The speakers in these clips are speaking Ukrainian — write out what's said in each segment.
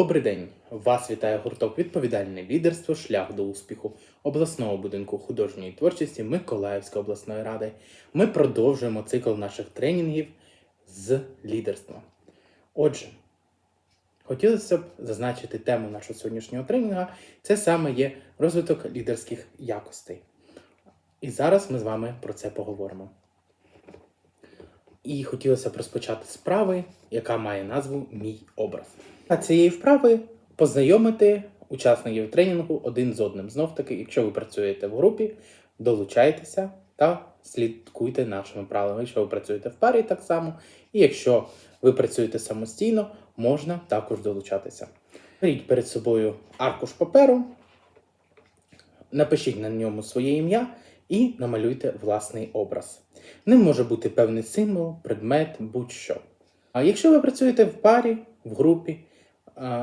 Добрий день! Вас вітає гурток Відповідальне лідерство Шлях до успіху обласного будинку художньої творчості Миколаївської обласної ради. Ми продовжуємо цикл наших тренінгів з лідерства. Отже, хотілося б зазначити тему нашого сьогоднішнього тренінгу. Це саме є розвиток лідерських якостей. І зараз ми з вами про це поговоримо. І хотілося б розпочати з вправи, яка має назву Мій образ. А цієї вправи познайомити учасників тренінгу один з одним. Знов таки, якщо ви працюєте в групі, долучайтеся та слідкуйте нашими правилами. Якщо ви працюєте в парі, так само. І якщо ви працюєте самостійно, можна також долучатися. Беріть перед собою аркуш паперу, напишіть на ньому своє ім'я і намалюйте власний образ. Ним може бути певний символ, предмет, будь-що. А якщо ви працюєте в парі, в групі,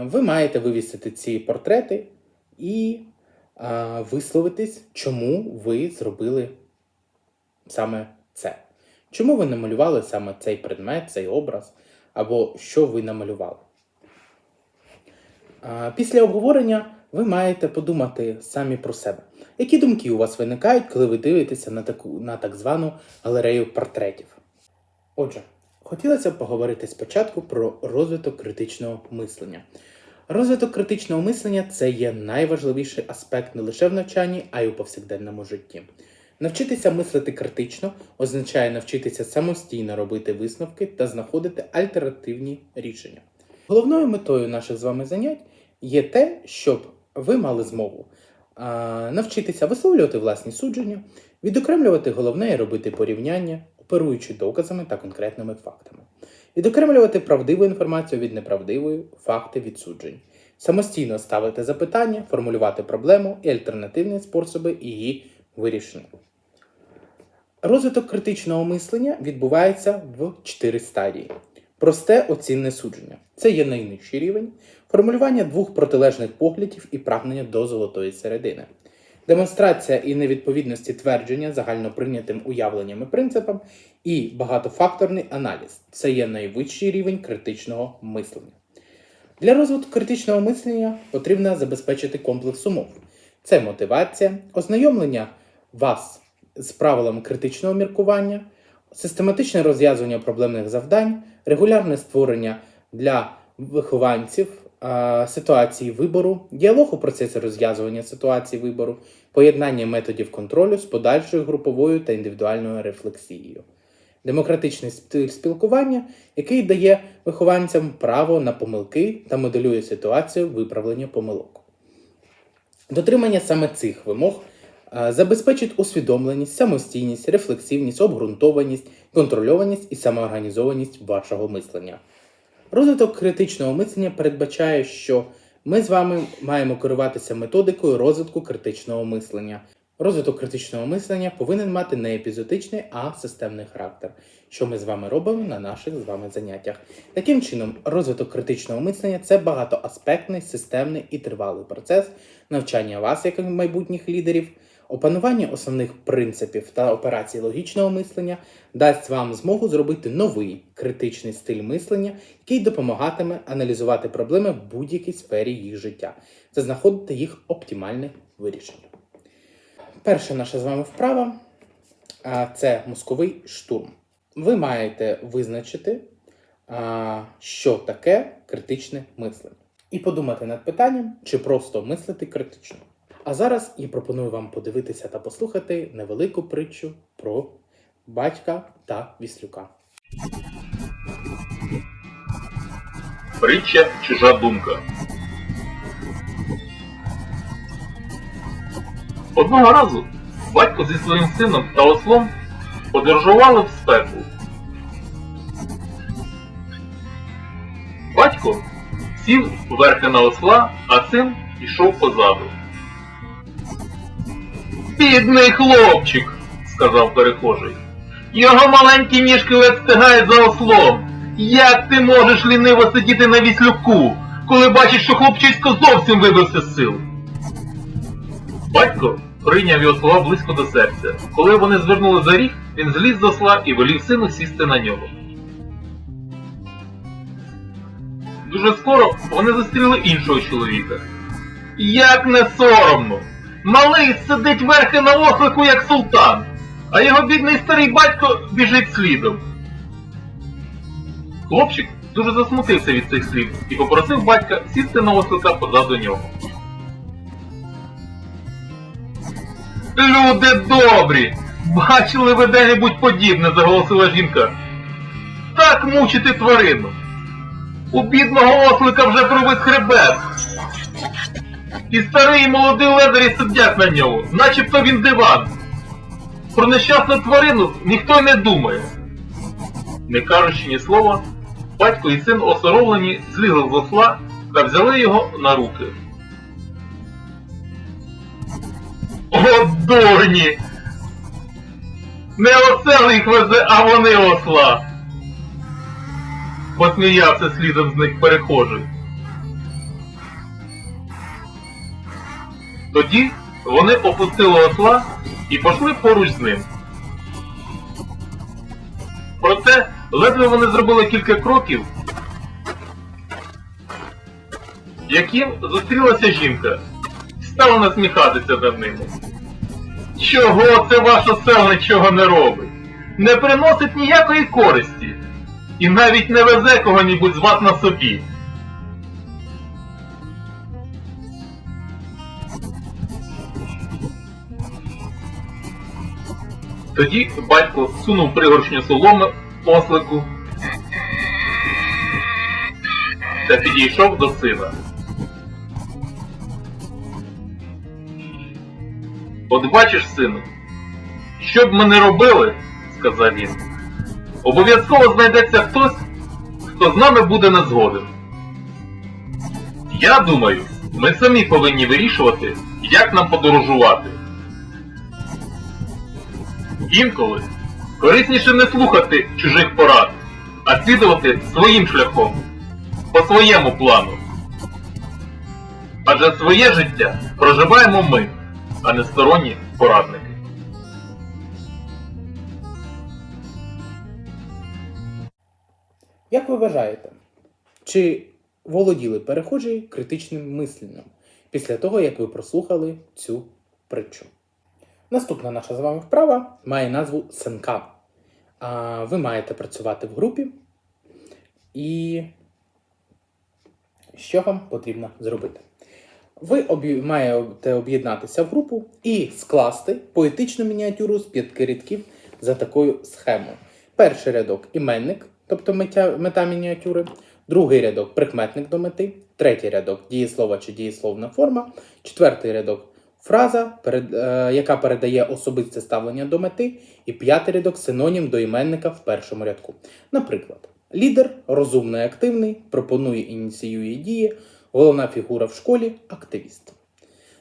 ви маєте вивісити ці портрети і висловитись, чому ви зробили саме це. Чому ви намалювали саме цей предмет, цей образ, або що ви намалювали. Після обговорення ви маєте подумати самі про себе. Які думки у вас виникають, коли ви дивитеся на таку на так звану галерею портретів? Отже, хотілося б поговорити спочатку про розвиток критичного мислення. Розвиток критичного мислення це є найважливіший аспект не лише в навчанні, а й у повсякденному житті. Навчитися мислити критично означає навчитися самостійно робити висновки та знаходити альтернативні рішення. Головною метою наших з вами занять є те, щоб ви мали змогу навчитися висловлювати власні судження, відокремлювати головне і робити порівняння, оперуючи доказами та конкретними фактами, відокремлювати правдиву інформацію від неправдивої, факти від суджень, самостійно ставити запитання, формулювати проблему і альтернативні способи її вирішення. Розвиток критичного мислення відбувається в чотири стадії. Просте оцінне судження. Це є найнижчий рівень, формулювання двох протилежних поглядів і прагнення до золотої середини. Демонстрація і невідповідності твердження загальноприйнятим уявленням і принципам і багатофакторний аналіз. Це є найвищий рівень критичного мислення. Для розвитку критичного мислення потрібно забезпечити комплекс умов. Це мотивація, ознайомлення вас з правилами критичного міркування, систематичне розв'язування проблемних завдань, регулярне створення для вихованців ситуації вибору, діалог у процесі розв'язування ситуації вибору, поєднання методів контролю з подальшою груповою та індивідуальною рефлексією. Демократичний стиль спілкування, який дає вихованцям право на помилки та моделює ситуацію виправлення помилок. Дотримання саме цих вимог забезпечить усвідомленість, самостійність, рефлексивність, обґрунтованість, контрольованість і самоорганізованість вашого мислення. Розвиток критичного мислення передбачає, що ми з вами маємо керуватися методикою розвитку критичного мислення. Розвиток критичного мислення повинен мати не епізодичний, а системний характер, що ми з вами робимо на наших з вами заняттях. Таким чином, розвиток критичного мислення це багатоаспектний, системний і тривалий процес навчання вас, як майбутніх лідерів, опанування основних принципів та операцій логічного мислення дасть вам змогу зробити новий критичний стиль мислення, який допомагатиме аналізувати проблеми в будь-якій сфері їх життя та знаходити їх оптимальне вирішення. Перша наша з вами вправа це мозковий штурм. Ви маєте визначити, що таке критичне мислення, і подумати над питанням, чи просто мислити критично. А зараз я пропоную вам подивитися та послухати невелику притчу про батька та віслюка. Притча чужа думка. Одного разу батько зі своїм сином та ослом подорожували в степу. Батько сів верхи на осла, а син пішов позаду. Бідний хлопчик, сказав перехожий. Його маленькі ніжки ледь встигають за ослом. Як ти можеш ліниво сидіти на віслюку, коли бачиш, що хлопчисько зовсім вибився з сил? Батько прийняв його слова близько до серця. Коли вони звернули за ріг, він зліз з осла і велів сину сісти на нього. Дуже скоро вони зустріли іншого чоловіка. Як не соромно! Малий сидить верхи на ослику, як султан, а його бідний старий батько біжить слідом. Хлопчик дуже засмутився від цих слів і попросив батька сісти на ослика позаду нього. Люди добрі! Бачили ви де-небудь подібне, заголосила жінка. Так мучити тварину. У бідного ослика вже провис хребет. І старий і молодий ледарі сидять на ньому, начебто він диван. Про нещасну тварину ніхто й не думає. Не кажучи ні слова, батько і син осоромлені злізли з осла та взяли його на руки. О, дурні! Не осел їх везе, а вони осла! Посміявся слідом з них перехожий. Тоді вони опустили осла і пішли поруч з ним. Проте, ледве вони зробили кілька кроків, яким зустрілася жінка стала насміхатися над ними. Чого це ваш осел нічого не робить? Не приносить ніякої користі. І навіть не везе кого-нібудь з вас на собі. Тоді батько сунув пригоршню соломи ослику та підійшов до сина. От бачиш, сину, що б ми не робили, сказав він, обов'язково знайдеться хтось, хто з нами буде не згоден. Я думаю, ми самі повинні вирішувати, як нам подорожувати. Інколи корисніше не слухати чужих порад, а слідувати своїм шляхом, по своєму плану. Адже своє життя проживаємо ми, а не сторонні порадники. Як ви вважаєте, чи володіли перехожі критичним мисленням після того, як ви прослухали цю притчу? Наступна наша з вами вправа має назву Сенкан. А ви маєте працювати в групі. І що вам потрібно зробити? Ви маєте об'єднатися в групу і скласти поетичну мініатюру з п'ятки рядків за такою схемою. Перший рядок іменник, тобто мета мініатюри, другий рядок прикметник до мети, третій рядок дієслова чи дієсловна форма, четвертий рядок фраза, перед, е, яка передає особисте ставлення до мети, і п'ятий рядок синонім до іменника в першому рядку. Наприклад, лідер розумний, активний, пропонує, ініціює дії, головна фігура в школі активіст.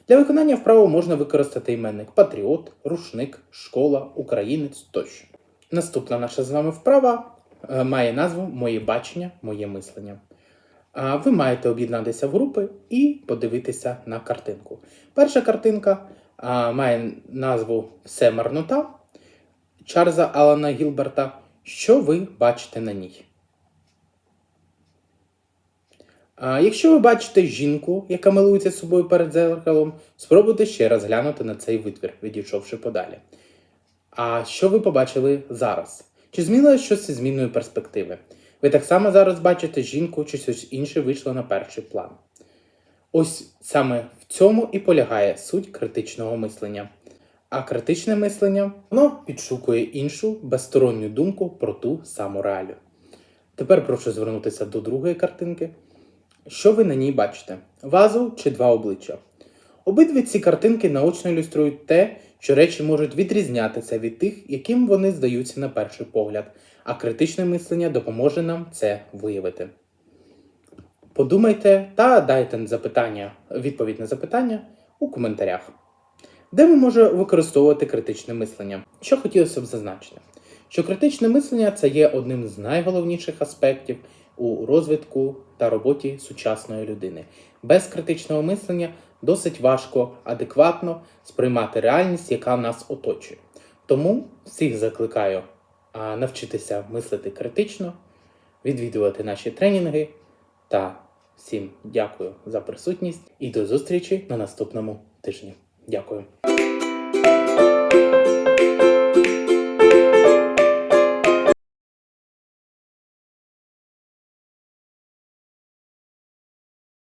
Для виконання вправи можна використати іменник патріот, рушник, школа, українець тощо. Наступна наша з вами вправа е, має назву Моє бачення, моє мислення. Ви маєте об'єднатися в групи і подивитися на картинку. Перша картинка має назву Все марнота Чарльза Алана Гілберта. Що ви бачите на ній? Якщо ви бачите жінку, яка милується собою перед зеркалом, спробуйте ще раз глянути на цей витвір, відійшовши подалі. А що ви побачили зараз? Чи змінилось щось зі зміною перспективи? Ви так само зараз бачите жінку, чи щось інше вийшло на перший план. Ось саме в цьому і полягає суть критичного мислення. А критичне мислення воно підшукує іншу безсторонню думку про ту саму реалію. Тепер прошу звернутися до другої картинки. Що ви на ній бачите? Вазу чи два обличчя? Обидві ці картинки наочно ілюструють те, що речі можуть відрізнятися від тих, яким вони здаються на перший погляд, а критичне мислення допоможе нам це виявити. Подумайте та дайте запитання, відповідь на запитання у коментарях. Де ми можемо використовувати критичне мислення? Що хотілося б зазначити? Що критичне мислення це є одним з найголовніших аспектів у розвитку та роботі сучасної людини. Без критичного мислення досить важко адекватно сприймати реальність, яка нас оточує. Тому всіх закликаю навчитися мислити критично, відвідувати наші тренінги Та всім дякую за присутність і до зустрічі на наступному тижні. Дякую.